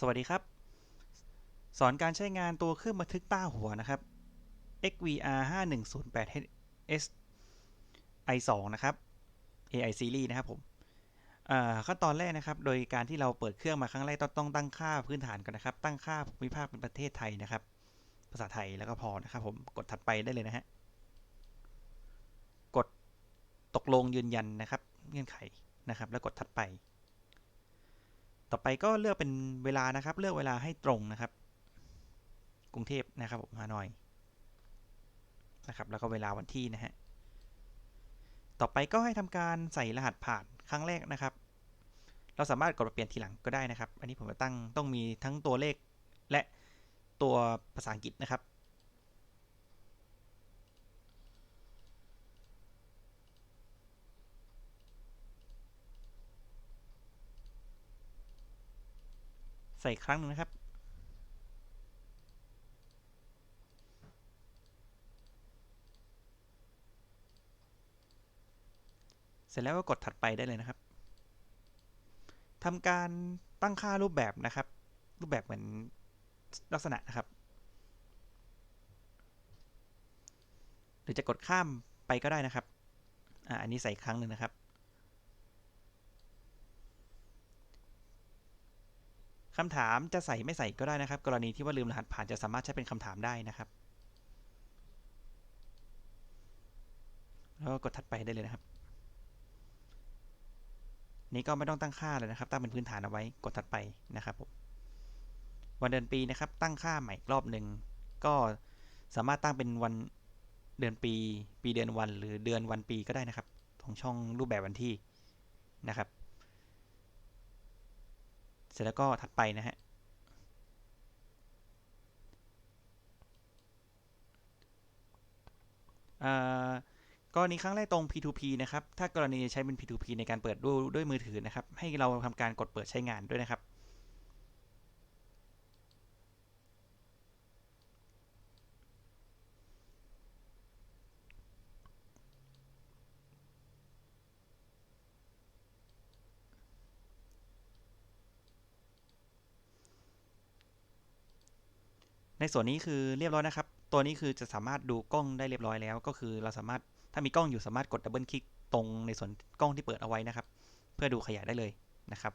สวัสดีครับ สอนการใช้งานตัวเครื่องบันทึกต้าหัวนะครับ XVR 5108HS i2 นะครับ AI series นะครับผมขั้นตอนแรกนะครับ โดยการที่เราเปิดเครื่องมาครั้งแรกต้องต้องตั้งค่าพื้นฐานก่อนนะครับ ตั้งค่าภูมิภาคเป็นประเทศไทยนะครับ ภาษาไทยแล้วก็พอนะครับผม กดถัดไปได้เลยนะฮะ กดตกลงยืนยันนะครับ เงื่อนไขนะครับ แล้วกดถัดไป ต่อไปก็เลือกเป็นเวลานะครับ เลือกเวลาให้ตรงนะครับ กรุงเทพนะครับผมฮานอยนะครับแล้วก็เวลาวันที่นะฮะต่อไปก็ให้ทำการใส่รหัสผ่านครั้งแรกนะครับ เราสามารถกดมาเปลี่ยนทีหลังก็ได้นะครับ อันนี้ผมจะตั้งต้องมีทั้งตัวเลขและตัวภาษาอังกฤษนะครับ ส่ครั้งหนึ่งนะครับ เสร็จแล้วก็กดถัดไปได้เลยนะครับทำการตั้งค่ารูปแบบนะครับ รูปแบบเหมือนลักษณะนะครับ หรือจะกดข้ามไปก็ได้นะครับ อ่า อันนี้ใส่ครั้งหนึ่งนะครับ คำถามจะใส่ไม่ใส่ก็ได้นะครับ กรณีที่ว่าลืมรหัสผ่านจะสามารถใช้เป็นคำถามได้นะครับ แล้วก็กดถัดไปได้เลยนะครับ นี้ก็ไม่ต้องตั้งค่าเลยนะครับ ตั้งเป็นพื้นฐานเอาไว้กดถัดไปนะครับผมวันเดือนปีนะครับ ตั้งค่าใหม่รอบหนึ่งก็สามารถตั้งเป็นวันเดือนปี ปีเดือนวัน หรือเดือนวันปีก็ได้นะครับ ของช่องรูปแบบวันที่นะครับ เสร็จแล้วก็ถัดไปนะฮะกรณีครั้งแรกตรง P2P นะครับ ถ้ากรณีใช้เป็น P2P ในการเปิดด้วยด้วยมือถือนะครับ ให้เราทำการกดเปิดใช้งานด้วยนะครับ ในส่วนนี้คือเรียบร้อยนะครับ ตัวนี้คือจะสามารถดูกล้องได้เรียบร้อยแล้ว ก็คือเราสามารถถ้ามีกล้องอยู่สามารถกดดับเบิลคลิกตรงในส่วนกล้องที่เปิดเอาไว้นะครับ เพื่อดูขยายได้เลยนะครับ